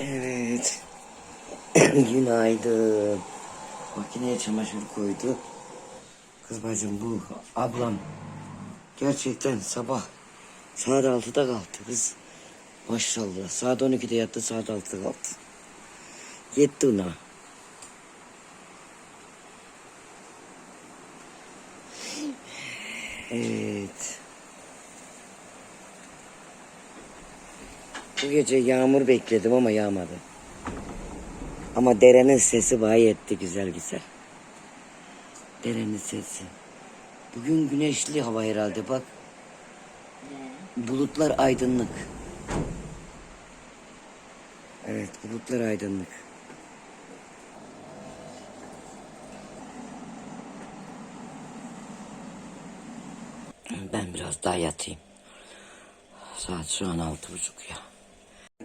Evet. Günaydın. Makineye çamaşır koydu. Kız bacım bu ablam gerçekten sabah saat 6'da kalktı kız. Maşallah. Saat 12'de yattı saat 6'da kalktı. Yetti ona. Evet. Bu gece yağmur bekledim ama yağmadı. Ama derenin sesi bayi etti güzel güzel. Derenin sesi. Bugün güneşli hava herhalde bak. Bulutlar aydınlık. Evet bulutlar aydınlık. Ben biraz daha yatayım. Saat şu an altı buçuk ya.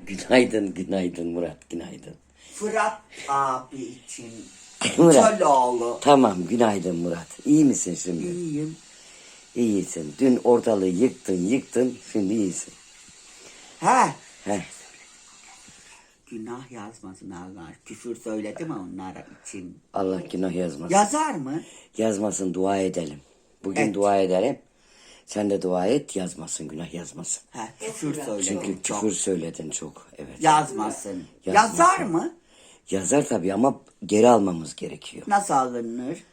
Günaydın, günaydın Murat, günaydın. Fırat abi için. Murat. Çoloğlu. Tamam, günaydın Murat. İyi misin şimdi? İyiyim. İyisin. Dün ortalığı yıktın, yıktın, şimdi iyisin. He. Heh. Günah yazmasın Allah. Küfür söyledi mi onlara için? Allah günah yazmasın. Yazar mı? Yazmasın, dua edelim. Bugün Evet. dua edelim. Sen de dua et, yazmasın, günah yazmasın. He, küfür söyledi Çünkü çok. küfür söyledin çok, evet. Yazmasın. Yazmasın. Yazar mı? Yazar tabii ama geri almamız gerekiyor. Nasıl alınır?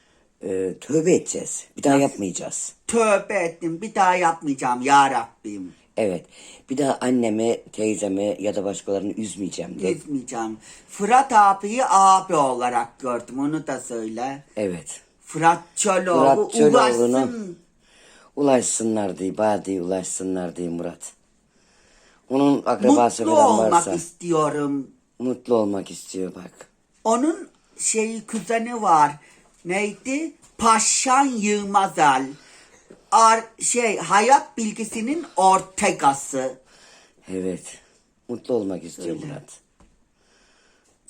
Ee, tövbe edeceğiz. Bir daha yapmayacağız. Tövbe ettim bir daha yapmayacağım ya Rabbim. Evet. Bir daha annemi, teyzemi ya da başkalarını üzmeyeceğim de. Ezmeyeceğim. Fırat abiyi abi olarak gördüm onu da söyle. Evet. Fırat Çoloğlu Fırat Çoloğlu'nu- ulaşsın. Ulaşsınlar diye, badi ulaşsınlar diye Murat. Onun akrabası Mutlu falan olmak varsa istiyorum. mutlu olmak istiyor bak. Onun şeyi kuzeni var. Neydi? Paşan Yılmazel. Ar, şey hayat bilgisinin ortegası. Evet. Mutlu olmak istiyor Murat.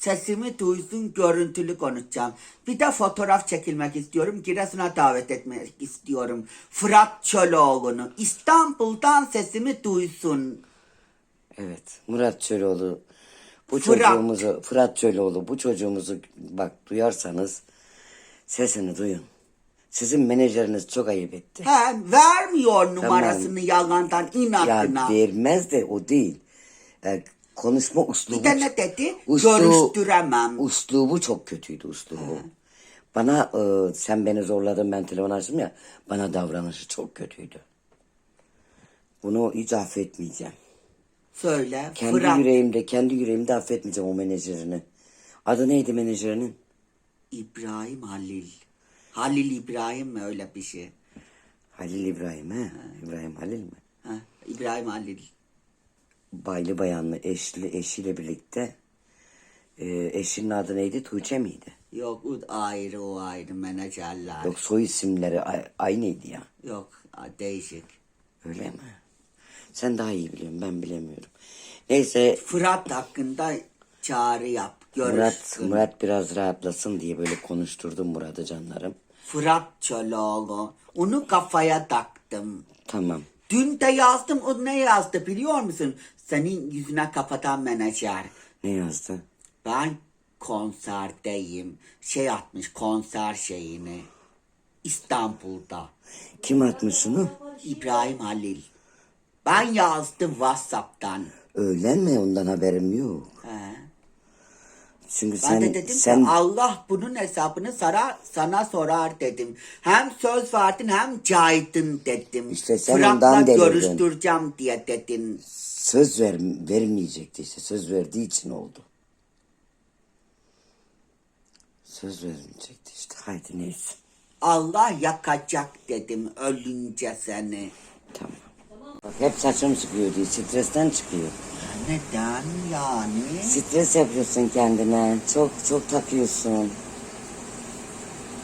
Sesimi duysun görüntülü konuşacağım. Bir de fotoğraf çekilmek istiyorum. Giresun'a davet etmek istiyorum. Fırat Çoloğlu'nu. İstanbul'dan sesimi duysun. Evet. Murat Çöloğlu. Bu Fırat. çocuğumuzu, Fırat Çöloğlu bu çocuğumuzu bak duyarsanız sesini duyun. Sizin menajeriniz çok ayıp etti. He, vermiyor numarasını yalandan Ya inatına. vermez de o değil. E, konuşma uslubu. Bir de ne dedi? Uslu- Görüştüremem. Uslubu çok kötüydü uslubu. Bana e, sen beni zorladın ben telefon açtım ya. Bana davranışı çok kötüydü. Bunu hiç affetmeyeceğim. Söyle. Kendi Fırat. yüreğimde, kendi yüreğimde affetmeyeceğim o menajerini. Adı neydi menajerinin? İbrahim Halil. Halil İbrahim mi öyle bir şey? Halil İbrahim he? İbrahim Halil mi? Ha, İbrahim Halil. Baylı bayanlı eşli eşiyle birlikte. E, eşinin adı neydi? Tuğçe miydi? Yok o ayrı o ayrı menajerler. Yok soy isimleri a- aynıydı ya. Yok değişik. Öyle mi? Sen daha iyi biliyorsun ben bilemiyorum. Neyse Fırat hakkında çağrı yap. Murat, Görüşsün. Murat biraz rahatlasın diye böyle konuşturdum Murat'ı canlarım. Fırat Çoloğlu. Onu kafaya taktım. Tamam. Dün de yazdım. O ne yazdı biliyor musun? Senin yüzüne kapatan menajer. Ne yazdı? Ben konserdeyim. Şey atmış konser şeyini. İstanbul'da. Kim atmış onu? İbrahim Halil. Ben yazdım Whatsapp'tan. Öğlen mi? Ondan haberim yok. He. Çünkü Ben sen de dedim sen ki Allah bunun hesabını sana, sana sorar dedim. Hem söz verdin hem caydın dedim. İşte sen Fırat'la ondan delirdin. görüştüreceğim diye dedin. Söz ver, vermeyecekti işte. Söz verdiği için oldu. Söz vermeyecekti işte. Haydi neyse. Allah yakacak dedim ölünce seni. Tamam. Bak hep saçım çıkıyor diye. Stresten çıkıyor. Neden yani? Stres yapıyorsun kendine. Çok çok takıyorsun.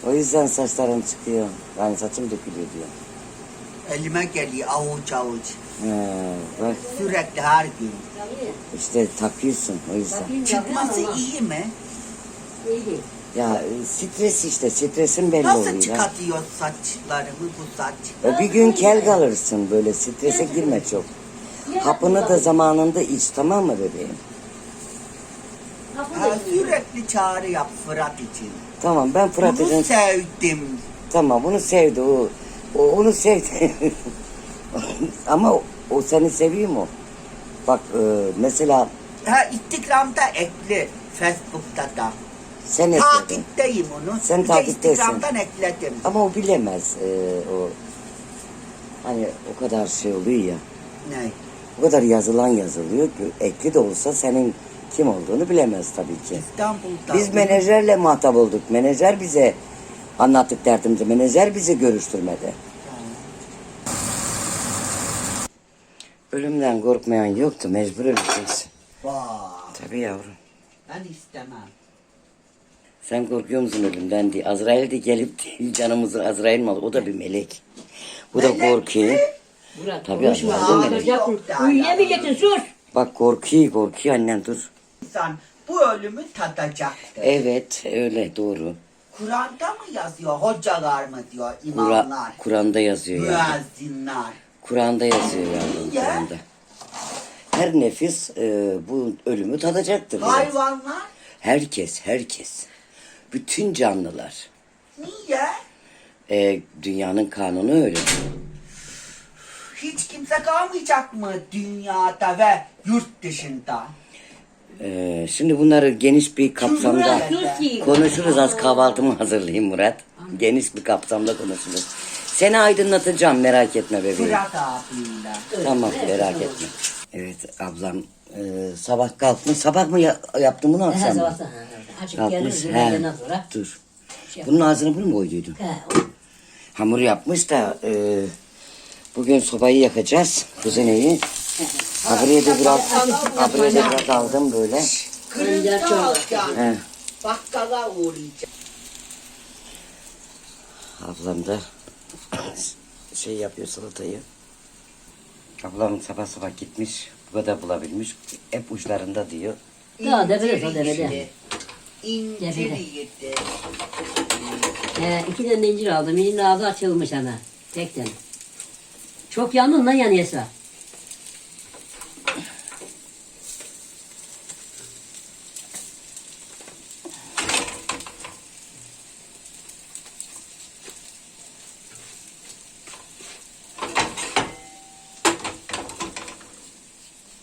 O yüzden saçların çıkıyor. Yani saçım dökülüyor diyor. Elime geliyor avuç avuç. He, bak Sürekli her gün. işte takıyorsun o yüzden. Çıkması iyi mi? Ya e, stres işte stresin belli Nasıl oluyor. ya. çıkartıyor saçlarımı bu saç? E, Bir gün kel kalırsın böyle strese girme çok. Hapını da zamanında iç tamam mı bebeğim? Ha, sürekli çağrı yap Fırat için. Tamam ben Fırat Bunu sevdim. Tamam bunu sevdi o. O onu sevdi. Ama o, o seni seviyor mu? Bak e, mesela Ha Instagram'da ekli. Facebook'ta da. sen ekledin. Takipteyim onu. Sen Bir de takiptesin. Instagram'dan ekledim. Ama o bilemez. e, o hani o kadar şey oluyor ya. Ne? O kadar yazılan yazılıyor ki ekli de olsa senin kim olduğunu bilemez tabii ki. İstanbul'da. Biz menajerle muhatap olduk. Menajer bize anlattık derdimizi. Menajer bizi görüştürmedi. Ölümden korkmayan yoktu. Mecbur öleceğiz. Vay. Tabii yavrum. Ben istemem. Sen korkuyor musun ölümden diye. Azrail de gelip değil canımızı Azrail mi? O da bir melek. Bu da Melek korkuyor. mi? Murat Tabii konuşma. anladım. Ağlayacaksın. Yok da Uyuyamayacaksın sus. Bak korkuyor korkuyor annem dur. İnsan bu ölümü tadacaktır. Evet öyle doğru. Kur'an'da mı yazıyor? Hocalar mı diyor Kura- imamlar? Kur'an'da yazıyor yani. Müezzinler. Kur'an'da yazıyor yavrum Ya. Kur'an'da. Her nefis e, bu ölümü tadacaktır. Hayvanlar Herkes, herkes. Bütün canlılar. niye? E, dünyanın kanunu öyle. Hiç kimse kalmayacak mı dünyada ve yurt dışında? E, şimdi bunları geniş bir kapsamda Murat sus ki. konuşuruz. Az kahvaltımı hazırlayayım Murat. Geniş bir kapsamda konuşuruz. Seni aydınlatacağım merak etme bebeğim. Fırat abiyle. Tamam merak etme. Evet ablam e, sabah kalkmış. Sabah mı ya, yaptın bunu He akşam mı? sabahtan. ha, Açık Kalkmış. geliriz. He. Sonra. Dur. Şey Bunun ağzını bunu mu koyduydun? He, o- Hamur yapmış da e, bugün sobayı yakacağız. Kuzeneyi. Ha buraya da biraz, ha buraya da biraz aldım böyle. Kırıntı çok- alacağım. He. Bakkala uğrayacağım. Ablam da şey yapıyor salatayı. Ablam sabah sabah gitmiş. Bu kadar bulabilmiş. Hep uçlarında diyor. Daha İncir debede. yedi. İncir Debede. yedi. He, iki tane incir aldım. Birinin ağzı açılmış ana. Tek tane. Çok yandın lan yanıyorsa.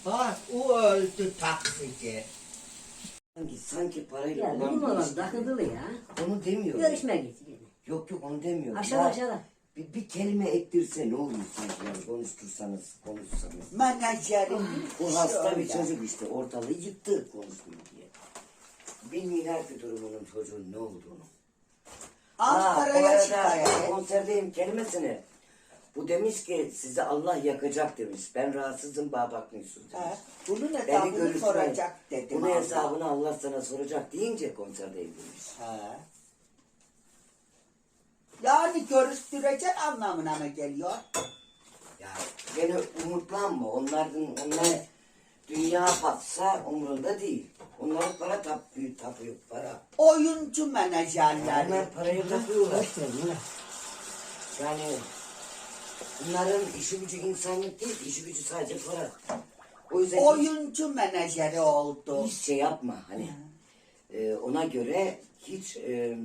Bak o öldü taksici. Sanki, parayla Ya bizim bir olan takıntılı ya. Onu demiyor. Görüşmeye git. Yok yok onu demiyor. Aşağıda Ya, aşağıda. Bir, bir kelime ettirse ne olur sanki yani konuştursanız konuşsanız. Menajerim Bu hasta bir çocuk işte ortalığı yıktı konuşmuyor diye. Bilmiyorlar ki durumunun çocuğun ne olduğunu. Aa, bu arada şikayet. konserdeyim kelimesini. Bu demiş ki sizi Allah yakacak demiş. Ben rahatsızım bana bakmıyorsunuz demiş. Ha, Bunun Beni hesabını görürsen soracak dedim. Bunun abla. hesabını Allah sana soracak deyince konserdeyim demiş. Ha. Yani görüştürecek anlamına mı geliyor? Yani beni umutlanma. Onların onlar dünya batsa umurunda değil. Onların para tapıyor, tapıyor para. Oyuncu menajerler. Onlar parayı tapıyorlar. Yani bunların işi gücü insanlık değil, işi gücü sadece para. O yüzden Oyuncu menajeri oldu. hiç şey yapma hani. e, ona göre hiç e,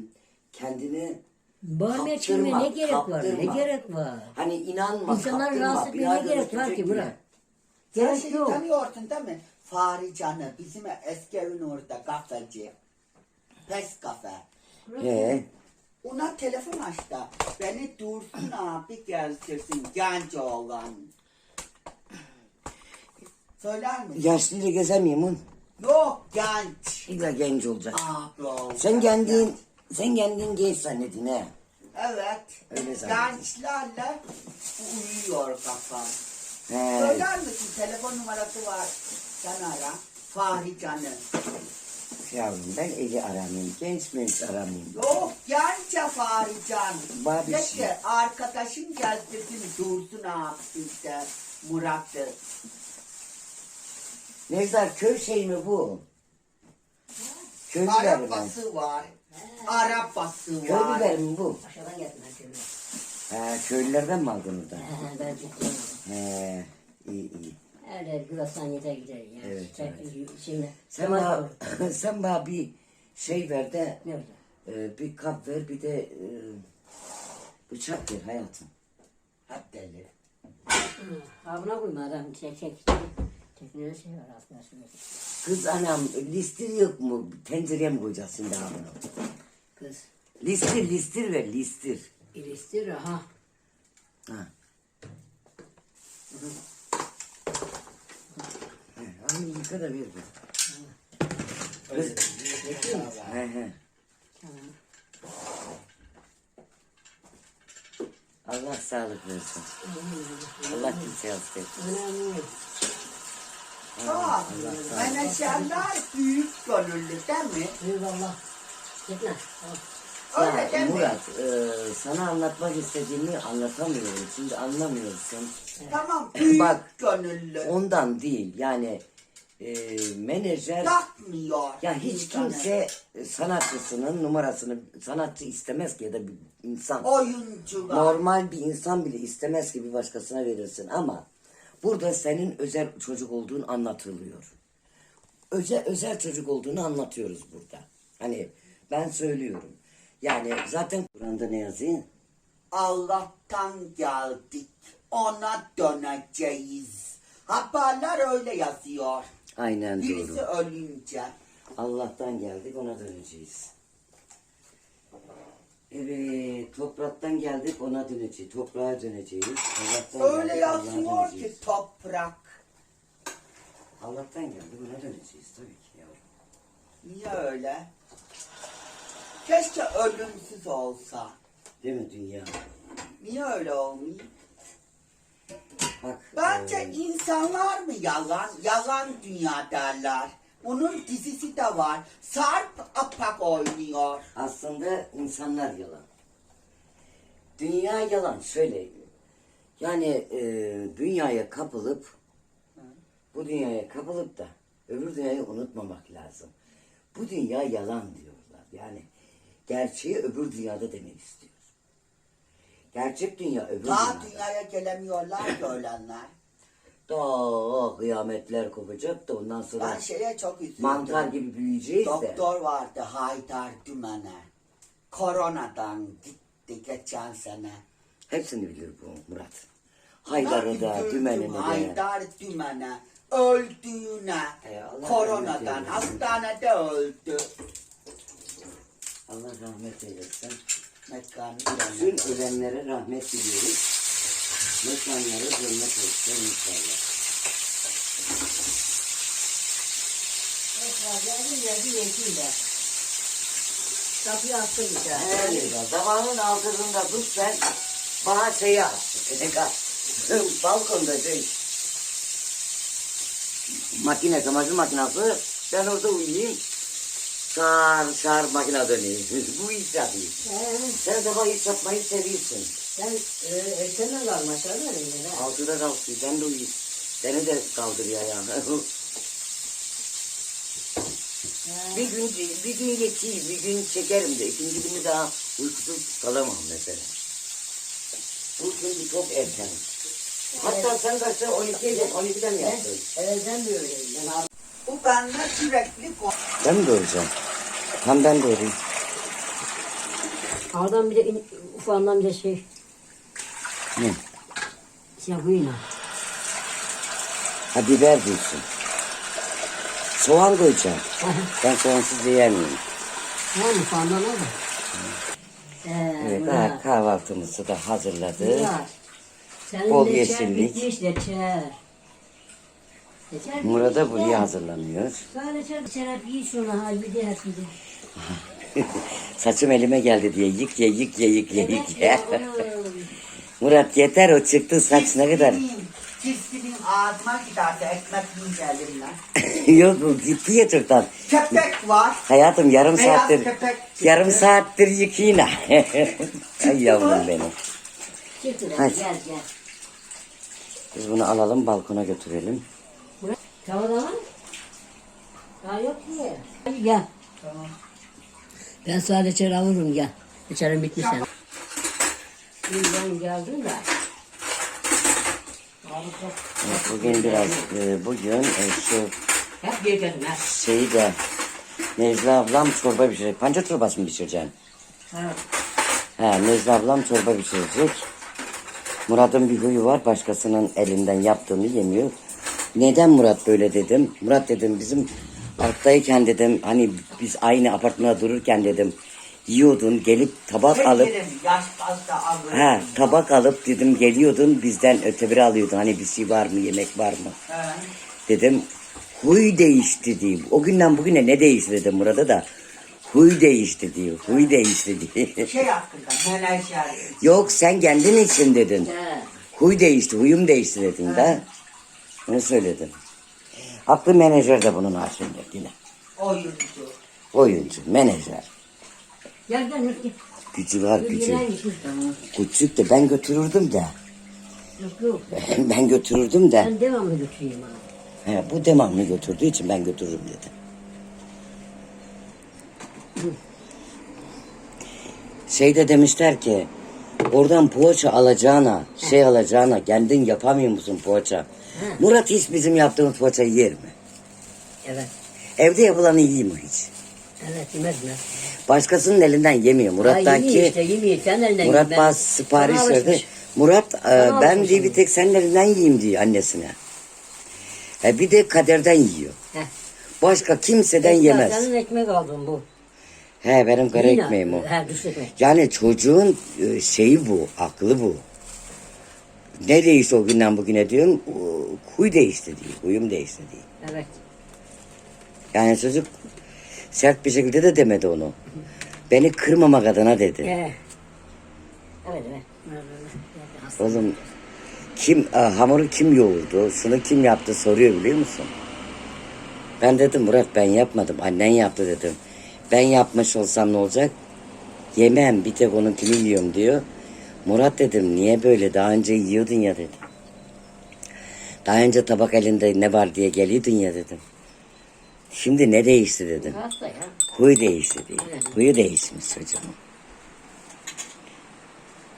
kendini Bağırmaya Kaptırma, çevirmeye ne gerek var? Ne kaptırma. gerek var? hani inanma, kaptırma, rahatsız bir etmeye ne gerek var ki gösterecek Murat? yine. Sen Gerek şeyi yok. tanıyorsun değil mi? Fahri Can'ı bizim eski evin orada kafeci. Pes kafe. He. Ona telefon açtı. Beni Dursun abi geltirsin genç oğlan. Söyler misin? Yaşlıyla gezemeyeyim onu. Yok genç. İlla genç olacak. Abi olacak. Sen kendin, sen kendin genç zannedin he. Evet. Öyle zannediyorum. Gençlerle uyuyor kafa. He. Söyler misin? Telefon numarası var. Sen ara. Fahri Can'ı. Yavrum ben eli aramayayım. Genç menç aramayayım. Yok genç Fahri Can. Var bir De şey. ki, arkadaşım geldirsin Dursun abi işte. Murat'ı. Nevzat köy şey mi bu? Köy biberi mi? Arabası var. Arabası Köy var. biberi mi bu? Aşağıdan geldim ben şöyle. He, köylülerden mi aldın orada? He, ben tuttum. He, iyi iyi. Öyle biraz saniyede gider ya. Evet, Tek- Şimdi. Sen bana, sen bana bir şey ver de Nerede? e, bir kap ver bir de e, bıçak ver hayatım. Hep deli. Ha buna koyma adam. Çek çek. Teknede şey var aslında. şurada. Kız anam listir yok mu? Tencereye mi koyacağız şimdi ha bunu? Kız. Listir listir ver listir. İlistir ha. Ha. Hani yıka da ver bir. Kız. He he. Tamam. Allah sağlık versin. Allah kimseye hasta etmesin. Önemli. Bak, menajerler büyük gönüllü değil mi? Eyvallah. Gitme. Öyle Ya değil mi? Murat, e, sana anlatmak istediğimi anlatamıyorum. Şimdi anlamıyorsun. Tamam, büyük Bak. gönüllü. Ondan değil. Yani e, menajer Takmıyor. ya hiç insanı. kimse sanatçısının numarasını sanatçı istemez ki ya da bir insan. Oyuncular. Normal bir insan bile istemez ki bir başkasına verirsin ama burada senin özel çocuk olduğun anlatılıyor. Özel özel çocuk olduğunu anlatıyoruz burada. Hani ben söylüyorum. Yani zaten Kur'an'da ne yazıyor? Allah'tan geldik. Ona döneceğiz. Haberler öyle yazıyor. Aynen Birisi doğru. ölünce. Allah'tan geldik ona döneceğiz. Evet, topraktan geldik ona döneceğiz. Toprağa döneceğiz. Allah'tan Öyle geldik, yazıyor ki döneceğiz. toprak. Allah'tan geldik ona döneceğiz tabii ki yavrum. Niye öyle? Keşke ölümsüz olsa. Değil mi dünya? Niye öyle olmuyor? Bak. Bence e, insanlar mı yalan? Yalan dünya derler. Bunun dizisi de var. Sarp Apak oynuyor. aslında insanlar yalan. Dünya yalan. Şöyle. Yani e, dünyaya kapılıp bu dünyaya kapılıp da öbür dünyayı unutmamak lazım. Bu dünya yalan diyorlar. Yani gerçeği öbür dünyada demek istiyor. Gerçek dünya öbür Daha dünyada. dünyaya gelemiyorlar ki ölenler. Daha kıyametler kopacak da ondan sonra Ben şeye çok üzüldüm. mantar gibi büyüyeceğiz de. Doktor vardı Haydar Dümen'e. Koronadan gitti geçen sene. Hepsini bilir bu Murat. Haydar'ı da, Dümen'ini de. Haydar Dümen'e öldüğüne Ey Allah koronadan eylesin. hastanede öldü. Allah rahmet eylesin. Mekanı Bütün ölenlere rahmet diliyoruz. Mekanları cennet olsun inşallah. Geldi yetim de. Kapıyı açtım işte. Öyle Zamanın altında tut sen bana şeyi at. Balkonda şey. Makine, çamaşır makinesi. Ben orada uyuyayım. Şar şar makine döneyim. Bu iş. He, Sen de bak iş yapmayı seviyorsun. sen e, erkenden kalmışlar mı öyle? Altıda kalkıyor. Ben de uyuyayım. Beni de kaldırıyor yani. bir gün bir gün geçeyim, bir gün çekerim de ikinci günü daha uykusuz kalamam mesela. Bu çünkü çok erken. Hatta sen kaçta 12'ye 12'de mi Ben, yattın? evet, ben de öyleyim. Ben. Bu benimle sürekli ko- Ben mi doğuracağım? Tam ben doğurayım. Oradan bir de in- ufağından bir de şey Ne? yapıyla. Ha biber diyorsun. Soğan koyacağım. Ben soğansız yiyemiyorum. Tamam ufağından da. Ee, Evet, Murat, daha kahvaltımızı da hazırladık. Murat, Senin Bol leçer yeşillik. bitmiş leçer. Murat'a buraya hazırlanıyor. Saçım elime geldi diye yık ye yık ye yık ye yık ye. Murat yeter o çıktı saç ne kadar. Çiftliğin- ağzıma giderse ekmek yiyince elimle. Yok bu gitti ya çoktan. Köpek var. Hayatım yarım Beyaz saattir köpek çıktı. yarım saattir yıkayın. Ay yavrum benim. Hadi. gel gel. Biz bunu alalım balkona götürelim. Var mı? Daha yok ki. Hadi gel. Tamam. Ben sana leçer alırım gel. Leçerim bitmiş sen. Ben geldim de. Evet, bugün biraz e, bugün e, şu Hep şeyi de Necla ablam çorba pişirecek. Pancar çorbası mı pişireceksin? Ha. He, Necla ablam çorba pişirecek. Murat'ın bir huyu var. Başkasının elinden yaptığını yemiyor. Neden Murat böyle dedim. Murat dedim bizim alttayken dedim hani biz aynı apartmanda dururken dedim yiyordun gelip tabak alıp Çekelim, yaş pasta he tabak alıp dedim geliyordun bizden öteberi alıyordun hani bir şey var mı yemek var mı He. dedim huy değişti diyeyim. O günden bugüne ne değişti dedim Murat'a da huy değişti diyor. Huy değişti diye. Şey hakkında menajer. Yok sen kendin için dedin. Ha. Huy değişti, huyum değişti dedin de. Onu söyledim. Aklı menajer de bunun haricinde yine. Oyuncu. Oyuncu, menajer. Gel gel git. Gücü var gücü. Küçük de ben götürürdüm de. Yok yok. ben götürürdüm de. Ben devamlı götüreyim abi. He, bu devamlı götürdüğü için ben götürürüm dedi. Şeyde demişler ki oradan poğaça alacağına, şey alacağına kendin yapamıyor musun poğaça? Murat hiç bizim yaptığımız poğaçayı yer mi? Evet. Evde yapılanı yiyor mu hiç? Evet yemez mi? Başkasının elinden yemiyor. Murat'tan yemiyor ki işte yemiyor. Sen elinden Murat yiyeyim ben. bazı sipariş Sana verdi. alışmış. Murat e, Sana ben alışmış diye bir şimdi. tek senin elinden yiyeyim diyor annesine. E, bir de kaderden yiyor. Heh. Başka kimseden Ekmek, yemez. Senin ekmek aldın bu. He benim kara Yine- ekmeğim o. He düş ekmek. Yani çocuğun e, şeyi bu, aklı bu. Ne değişti o günden bugüne diyorum, huy değişti diyor, huyum değişti diyor. Evet. Yani çocuk sert bir şekilde de demedi onu. Beni kırmamak adına dedi. Evet evet. Evet, evet. Oğlum kim e, hamuru kim yoğurdu, şunu kim yaptı soruyor biliyor musun? Ben dedim Murat ben yapmadım, annen yaptı dedim. Ben yapmış olsam ne olacak? Yemem bir tek onunkini yiyorum diyor. Murat dedim niye böyle daha önce yiyordun ya dedim. Daha önce tabak elinde ne var diye geliyordun ya dedim. Şimdi ne değişti dedim. Hasta ya. Huy değişti diye. Evet. Huyu değişmiş çocuğumun.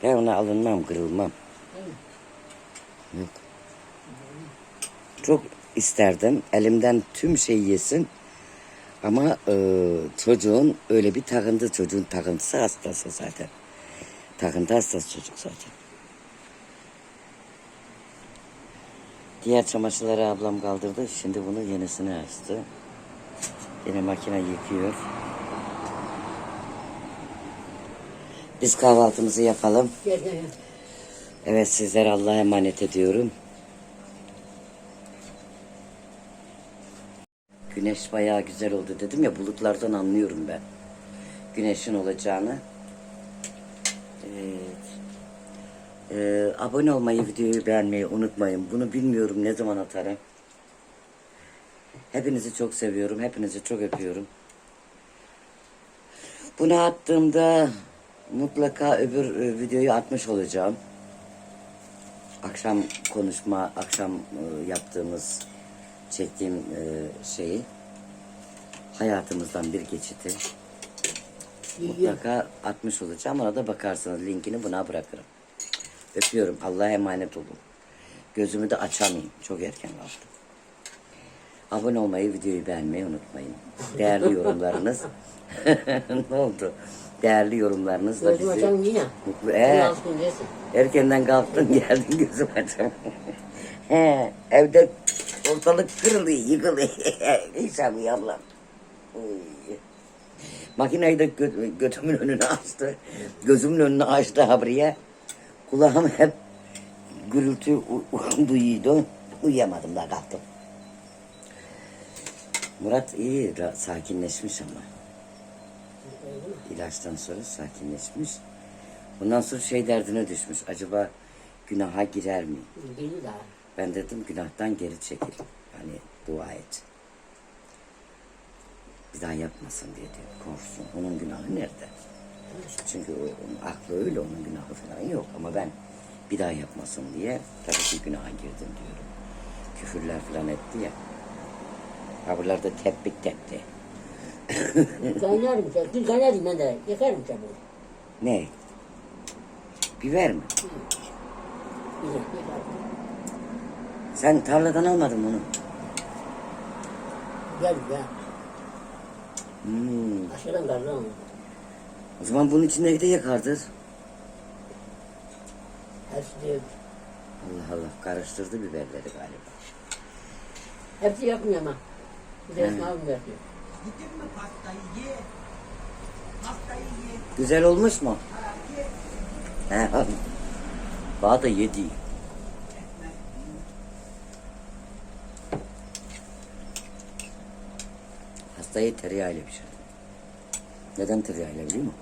Ben ona alınmam, kırılmam. Yok. Çok isterdim elimden tüm şey yesin. Ama e, çocuğun öyle bir takıntı, çocuğun takıntısı hastası zaten. Takıntı hastası çocuk zaten. Diğer çamaşırları ablam kaldırdı. Şimdi bunu yenisini açtı. Yine makine yıkıyor. Biz kahvaltımızı yapalım. Evet sizlere Allah'a emanet ediyorum. Güneş bayağı güzel oldu dedim ya bulutlardan anlıyorum ben. Güneşin olacağını. Evet. Ee, abone olmayı, videoyu beğenmeyi unutmayın. Bunu bilmiyorum ne zaman atarım. Hepinizi çok seviyorum. Hepinizi çok öpüyorum. Bunu attığımda mutlaka öbür e, videoyu atmış olacağım. Akşam konuşma, akşam e, yaptığımız, çektiğim e, şeyi hayatımızdan bir geçiti mutlaka atmış olacağım. Ona da bakarsınız linkini buna bırakırım. Öpüyorum. Allah'a emanet olun. Gözümü de açamayayım. Çok erken kalktım. Abone olmayı, videoyu beğenmeyi unutmayın. Değerli yorumlarınız. ne oldu? Değerli yorumlarınızla Gözüm bizi açalım yine. mutlu. Ee, erkenden kalktın geldin gözüm açam. He, evde ortalık kırılıyor, yıkılıyor. İnşallah yallah. Makineyi de gö- götümün önüne açtı. Gözümün önüne açtı habriye. Kulağım hep gürültü duyuyordu. Uyuyamadım da kalktım. Murat iyi, sakinleşmiş ama. İlaçtan sonra sakinleşmiş. Ondan sonra şey derdine düşmüş. Acaba günaha girer mi? Daha. Ben dedim günahtan geri çekil. Hani dua et. Bir daha yapmasın diye diyor. Korksun. Onun günahı nerede? Çünkü o- onun aklı öyle, onun günahı falan yok. Ama ben bir daha yapmasın diye tabii ki günaha girdim diyorum. Küfürler falan etti ya. Havurlar da tepik tepti. Kaynarım sen. Dün kaynardım ben de. Yakarım sen bunu. Ne? Biber mi? Güzel yakarım. Sen tarladan almadın onu? Güzel güzel. Hmm. Aşağıdan kardan oldu. O zaman bunun içindeki de yakardır. Hepsi de, Allah Allah karıştırdı biberleri galiba. hepsi yapmıyor ama. Bir de Esma abim yapıyor. Gidin mi pastayı ye. Pastayı ye. Güzel olmuş mu? He. Bana da yedi. Hastayı tereyağıyla pişirdim. Neden tereyağıyla biliyor musun?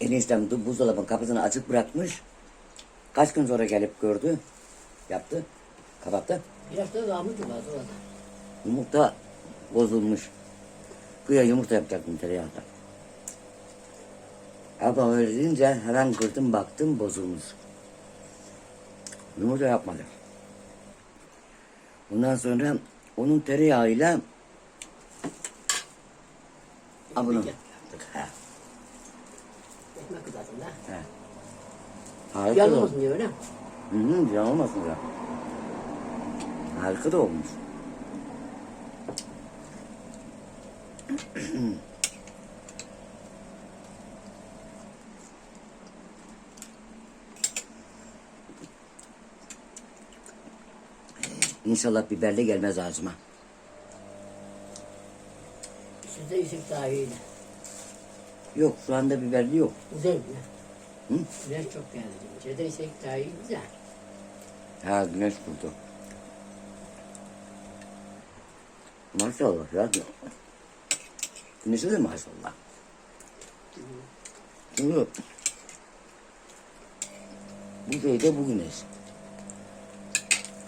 Eniştem buzdolabının kapısını açık bırakmış. Kaç gün sonra gelip gördü. Yaptı. Kapattı. Biraz da varmıştı bazı orada. Yumurta bozulmuş. Güya yumurta yapacaktım tereyağda. Ablam öyle deyince hemen kırdım baktım bozulmuş. Yumurta yapmadım. Ondan sonra onun tereyağıyla Ha bunu yaptık. He. Ekmek kızartın da. He. Harika Yanılmasın öyle mi? Hı hı, yanılmasın ya. Harika da olmuş. İnşallah biberli gelmez ağzıma. Sizde Yusuf daha iyiydi. Yok şu anda biberli yok. Güzel mi? Hı? Güzel çok geldi. Sizde Yusuf daha iyi güzel. Ha güneş vurdu. Maşallah ya. Güneşe de maşallah. Çünkü bu köyde bu güneş.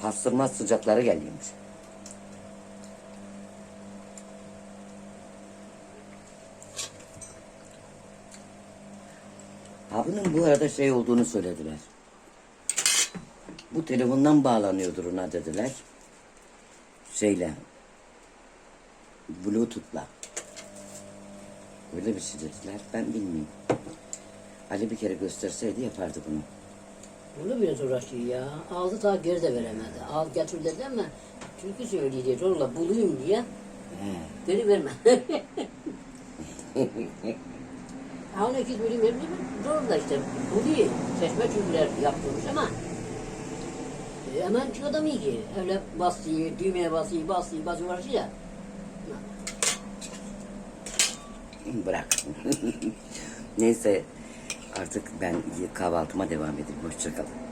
Pastırma sıcakları geliyormuş. Ha bunun bu arada şey olduğunu söylediler. Bu telefondan bağlanıyordur ona dediler. Şeyle. Bluetooth'la. Öyle bir şey dediler. Ben bilmiyorum. Ali bir kere gösterseydi yapardı bunu. Bunu biraz uğraşıyor ya. Ağzı ta geri de veremedi. Al getir dedi ama türkü diye zorla bulayım diye He. geri verme. Ha onu iki bölüm vermiş zorla işte buluyor. Seçme türküler yaptırmış ama e, hemen çıkartamıyor ki. Öyle basıyor, düğmeye basıyor, basıyor, basıyor uğraşıyor ya. Bırak. Neyse artık ben kahvaltıma devam edeyim. Hoşçakalın.